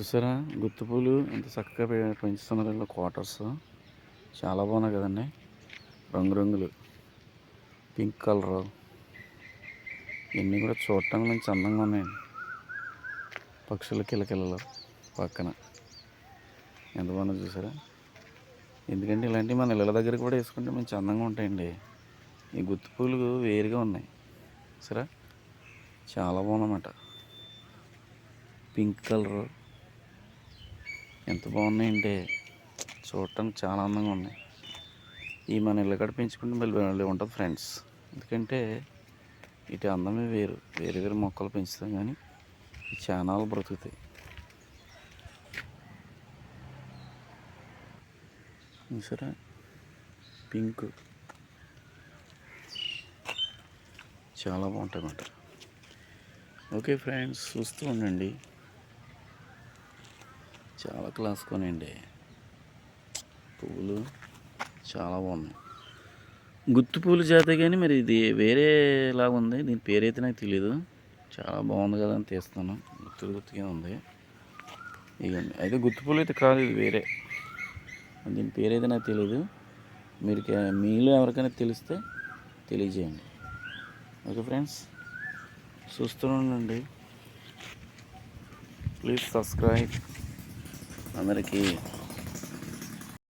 చూసారా? గుత్తిపూలు ఎంత చక్కగా పె- పెంచుతున్నారు ఇలా క్వార్టర్స్ చాలా బాగున్నాయి కదండి. రంగురంగులు. పింక్ కలరు ఇవన్నీ కూడా చూడటానికి మంచి అందంగా ఉన్నాయండి పక్షుల కిలకిలలు పక్కన. ఎంత బాగున్నా చూసారా? ఎందుకంటే ఇలాంటివి మన ఇళ్ళ దగ్గర కూడా వేసుకుంటే మంచి అందంగా ఉంటాయండి. ఈ గుత్తి పూలు వేరుగా ఉన్నాయి. సరే చాలా బాగున్నమాట పింక్ కలరు ఎంత బాగున్నాయంటే చూడటానికి చాలా అందంగా ఉన్నాయి. ఈ మన ఇళ్ళ కాడ పెంచుకుంటే మళ్ళీ ఉంటుంది ఫ్రెండ్స్. ఎందుకంటే ఇటు అందమే వేరు. వేరే వేరే మొక్కలు పెంచుతాం కానీ ఈ చానాలు బ్రతుకుతాయి. చూసారా? పింక్. చాలా బాగుంటాయి అన్నమాట. ఓకే ఫ్రెండ్స్ చూస్తూ ఉండండి. చాలా క్లాస్ కొనండి. పువ్వులు చాలా బాగున్నాయి. గుత్తి పూలు చేతే కానీ మరి ఇది వేరేలాగా ఉంది. దీని పేరైతే నాకు తెలియదు చాలా బాగుంది కదా అని తీస్తాను గుత్తులు గుర్తుగా ఉంది. ఇవ్వండి అయితే గుత్తి పూలు అయితే కాదు ఇది వేరే. దీని పేరైతే నాకు తెలియదు మీరు మీలో ఎవరికైనా తెలిస్తే తెలియజేయండి. ఓకే ఫ్రెండ్స్ చూస్తూ ఉండండి. Please subscribe. అందరికీ